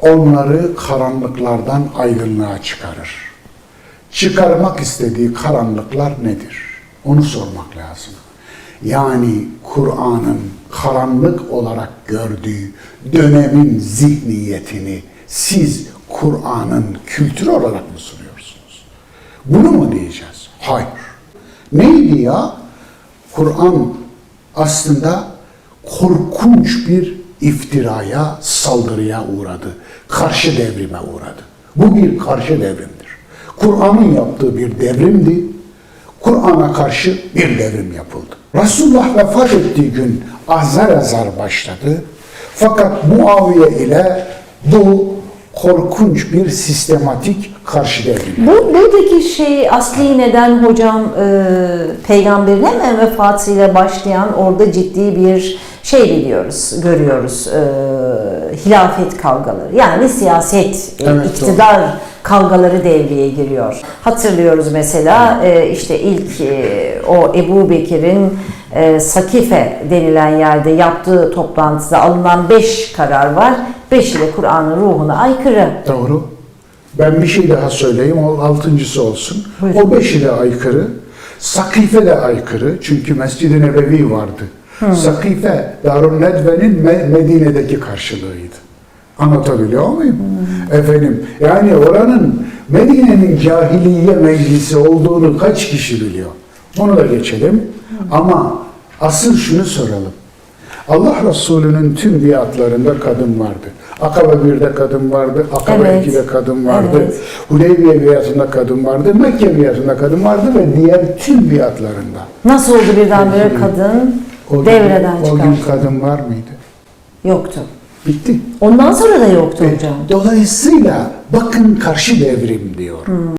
onları karanlıklardan aydınlığa çıkarır. Çıkarmak istediği karanlıklar nedir? Onu sormak lazım. Yani Kur'an'ın karanlık olarak gördüğü dönemin zihniyetini siz Kur'an'ın kültürü olarak mı sunuyorsunuz? Bunu mu diyeceğiz? Hayır. Neydi ya? Kur'an aslında korkunç bir iftiraya, saldırıya uğradı. Karşı devrime uğradı. Bu bir karşı devrimdir. Kur'an'ın yaptığı bir devrimdi. Kur'an'a karşı bir devrim yapıldı. Resulullah vefat ettiği gün azar azar başladı. Fakat Muaviye ile bu korkunç bir sistematik karşı devrim. Bu buradaki şey asli neden hocam e, peygamberin hemen vefatıyla başlayan orada ciddi bir şey biliyoruz, görüyoruz. E, hilafet kavgaları. Yani siyaset, e, Evet, iktidar kavgaları devreye giriyor. Hatırlıyoruz mesela e, işte ilk e, o Ebu Bekir'in e, Sakife denilen yerde yaptığı toplantıda alınan beş karar var. Beşi de Kur'an'ın ruhuna aykırı. Doğru. Ben bir şey daha söyleyeyim, o altıncısı olsun. Buyurun. O beşi de aykırı. Sakife de aykırı. Çünkü Mescid-i Nebevi vardı. Sakife, Darun Nedve'nin Me- Medine'deki karşılığıydı. Anlatabiliyor muyum? Efendim, yani oranın Medine'nin cahiliye meclisi olduğunu kaç kişi biliyor? Onu da geçelim. Ama asıl şunu soralım. Allah Resulü'nün tüm biatlarında kadın vardı. Akabe 1'de kadın vardı, Akabe Evet. 2'de kadın vardı, Evet. Hudeybiye biatında kadın vardı, Mekke biatında kadın vardı ve diğer tüm biatlarında. Nasıl oldu birdenbire kadın O gün- devreden O çıkar? gün kadın var mıydı? Yoktu. Bitti. Ondan sonra da yoktu hocam. Dolayısıyla bakın karşı devrim diyor.